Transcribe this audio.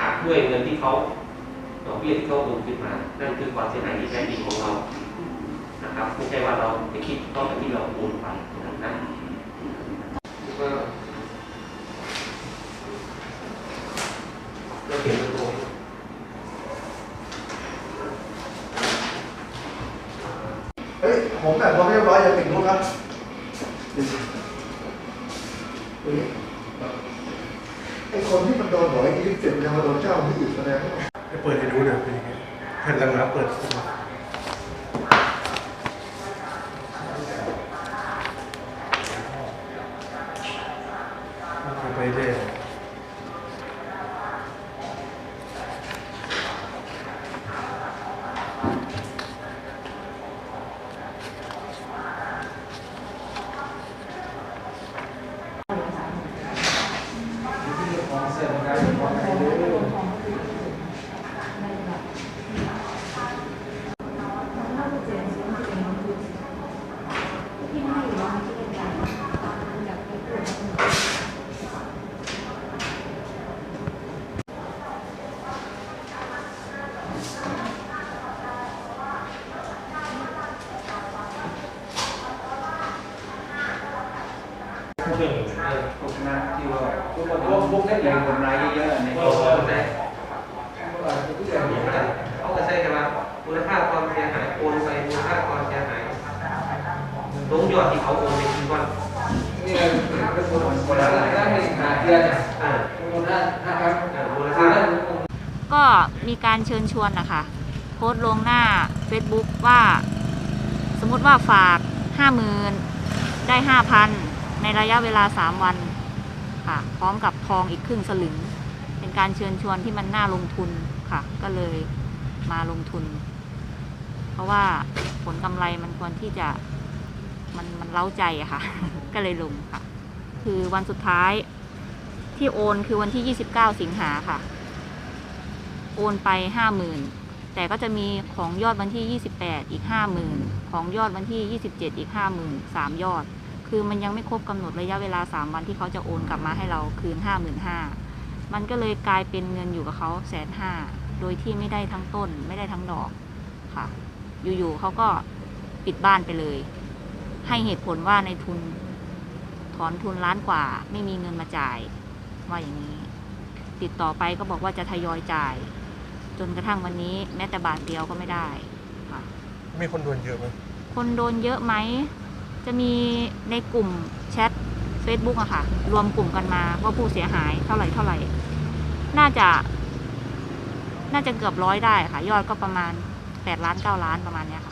หักด้วยเงินที่เขาดอกเบี้ยที่เขาลงขึ้นมา นั่นคือความเสียหายที่แท้จริงของเรา นะครับ ไม่ใช่ว่าเราไปคิดต้องแต่ที่เราโอน ก็เขียนตรงเฮ้ย ผมแบบพอเรียบร้อยอย่าติดคุกครับไอคนที่มันโดนหอยยี่สิบเจ็ดมันยังมาโดนเจ้าที่อื่นแสดงว่าไปเปิดให้ดูหน่อยเป็นยังไงแผ่นหลังๆเปิดขึ้นมาไปเรื่อย เรื่องเออพวกนักที่ว่า พวกพวกพวกที่มีกำไรเยอะๆในเอโลกเขาใจเเขาก็ใช่ไหมมูลค่าความเสียหายโอนไปมูลค่าความเสียหายลงยอดที่เขาโอนไปทีก่อนนี่เป็นคนคนละได้ไม่ขาเดือนอะอ่าคนละนะครับมูลค่าก็มีการเชิญชวนนะคะโพสต์ลงหน้า Facebook ว่า สมมติว่าฝาก 50,000 ได้ 5,000 ในระยะเวลา 3 วัน ค่ะ พร้อมกับทองอีกครึ่งสลึง เป็นการเชิญชวนที่มันน่าลงทุนค่ะ ก็เลยมาลงทุน เพราะว่าผลกำไรมันควรที่จะมันมันเล้าใจอะค่ะ ก็เลยลงค่ะ คือวันสุดท้ายที่โอนคือวันที่ 29 สิงหาค่ะ โอนไปห้าหมื่นแต่ก็จะมีของยอดวันที่ 28 อีกห้าหมื่นของยอดวันที่ 27 อีกห้าหมื่นสามยอด คือมันยังไม่ครบกำหนดระยะเวลา 3 วันที่เขาจะโอนกลับมาให้เราคืน 5 5 0 0 0มันก็เลยกลายเป็นเงินอยู่กับเขาแสนห้าโดยที่ไม่ได้ทั้งต้น ไม่ได้ทั้งดอกค่ะ อยู่ๆเขาก็ปิดบ้านไปเลย ให้เหตุผลว่าในทุนถอนทุนล้านกว่า ไม่มีเงินมาจ่ายว่าอย่างนี้ ติดต่อไปก็บอกว่าจะทยอยจ่าย จนกระทั่งวันนี้แม้แต่บาทเดียวก็ไม่ได้ค่ะมีคนโดนเยอะไหมคนโดนเยอะไหม จะมีในกลุ่มแชท Facebook อะค่ะ รวมกลุ่มกันมาว่าผู้เสียหายเท่าไหร่เท่าไหร่ น่าจะ น่าจะเกือบร้อยได้ค่ะ ยอดก็ประมาณ8ล้าน9ล้านประมาณเนี้ยค่ะ